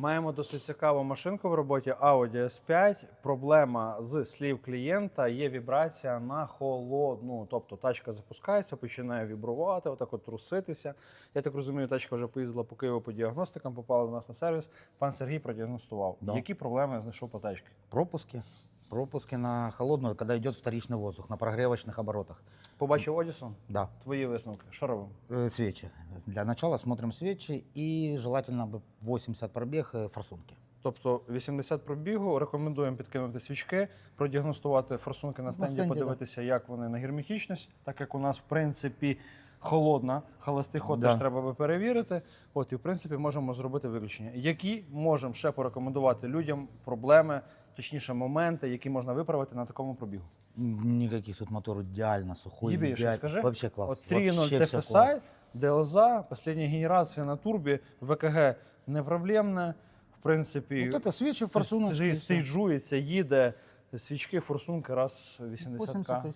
Маємо досить цікаву машинку в роботі Audi S5. Проблема з слів клієнта є вібрація на холодну. Тобто тачка запускається, починає вібрувати, отак от труситися. Я так розумію, тачка вже поїздила по Києву по діагностикам, попала до нас на сервіс. Пан Сергій продіагностував. Да. Які проблеми знайшов по тачці? Пропуски. Пропуски на холодную, когда идет вторичный воздух, на прогревочных оборотах. Побачив Одісон? Да. Твої висновки. Що робимо? Э, Свечи. Для начала смотрим свечи и желательно бы 80 пробег э, форсунки. Тобто 80 пробігу, рекомендуємо підкинути свічки, продіагностувати форсунки на На стенді, стенді, да. подивитися, як вони на герметичність, так як у нас, в принципі, холодна, холостий ход Да. теж треба би перевірити. От і в принципі можемо зробити виключення. Які можемо ще порекомендувати людям проблеми, точніше, моменти, які можна виправити на такому пробігу? М, Никаких тут мотор идеально сухой. Ебейший, идеально. скажи. Вообще класс. От 3.0 Вообще всё TFSI, класс. ДЛЗа, последня генерація на турбі, ВКГ не проблемне. В принципі, Вот это свечи, ст- форсуночки. стей- и всё. стейджується, їде свічки, форсунки раз 80к. 80 тысяч.